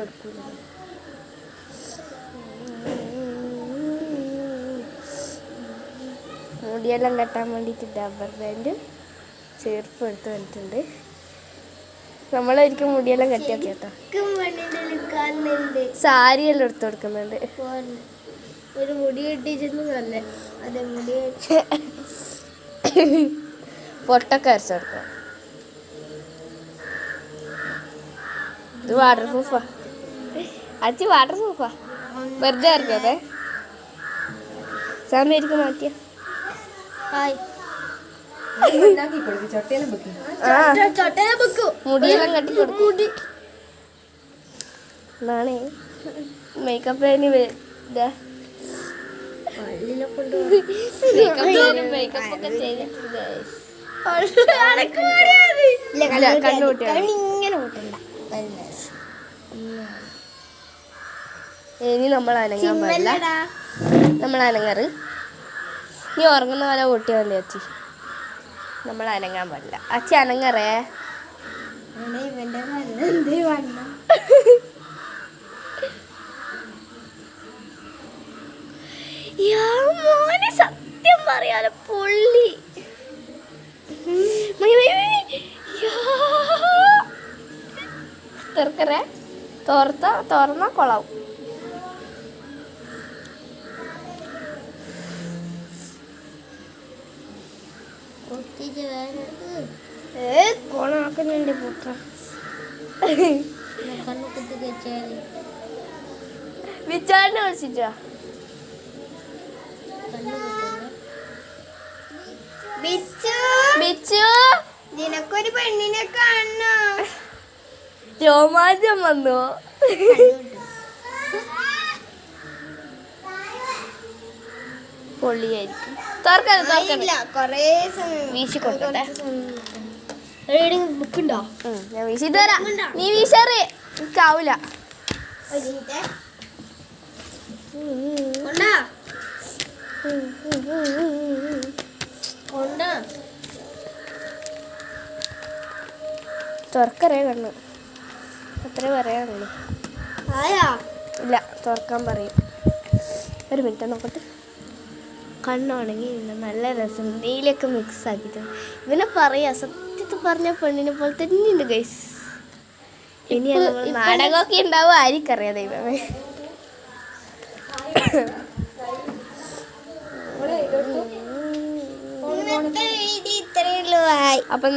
കൊടുക്കില്ല മുടിയെല്ലാം കെട്ടാൻ വേണ്ടിയിട്ട് ഡബർ ബാൻഡ് ചേർപ്പ് എടുത്ത് വന്നിട്ടുണ്ട്. നമ്മളായിരിക്കും മുടിയെല്ലാം കെട്ടിയൊക്കെ കേട്ടോ സാരിയെല്ലാം എടുത്തു കൊടുക്കുന്നുണ്ട്. ഒരു മുടി കെട്ടിച്ചിരുന്നു നല്ല അതെ മുടി പൊട്ടൊക്കെ അരച്ചെടുക്കാം ഇത് വാട്ടർ പ്രൂഫാ അച്ഛി വാട്ടർ സൂപ്പ വെറുതെ ഇറക്കാതെ സമയത്ത് മാറ്റിയ. ഹായ്. ആ. ചൊട്ടനെ വെക്കൂ മുടിയെല്ലാം കെട്ടി കൊടുക്കും. നാണേ. മേക്കപ്പ് മേക്കപ്പ് ഒക്കെ ചെയ്തിട്ടുണ്ട് ഇല്ല, കണ്ണ് കൂട്ടിയാ മതി. ഇങ്ങനെ കൂട്ടണ്ട ഇനി നമ്മൾ അനങ്ങാൻ പാടില്ല. നമ്മൾ അനങ്ങറ്. നീ ഉറങ്ങുന്ന പോലെ കൂട്ടിയാൽ മതി അച്ചി. നമ്മൾ അനങ്ങാൻ പാടില്ല. അച്ചി അനങ്ങറേ. മോനെ സത്യം പറയാലോ പൊള്ളി. മൈ, തോർത്ത തോർന്ന യാ. തുറക്കറേ. തുറത്ത തുറന്ന കൊളാവും പൊട്ടിച്ച് ഏ കോണാക്കുന്നുണ്ട് വിളിച്ചിട്ടാ? ബിച്ചു നിനക്കൊരു പെണ്ണിനെ കാണണോ. രോമാഞ്ചം വന്നു. പൊള്ളിയായിരിക്കും. തുറക്കരുത് തുറക്കരുത് കൊറേ വീശി കൊടുക്കട്ടെ ബുക്ക് ഉണ്ടോ? ഞാൻ വീശിട്ട് വരാം. നീ വീശാറ്. എനിക്കാവൂല തുറക്കറേ കണ്ണു. അത്രേ പറയാനുള്ളൂ. ഇല്ല തുറക്കാൻ പറയും. ഒരു മിനിറ്റ് നോക്കട്ടെ. കണ്ണുണെങ്കിൽ ഇന്ന് നല്ല രസം നെയ്യിലൊക്കെ മിക്സ് ആക്കിയിട്ട് ഇവനെ പറയാ സത്യത്തിൽ പറഞ്ഞ പെണ്ണിനെ പോലെ തന്നെയുണ്ട് ഗൈസ് ഇനി നാടകമൊക്കെ ഉണ്ടാവും ആയിരിക്കറിയാം ദൈവമേ. അപ്പം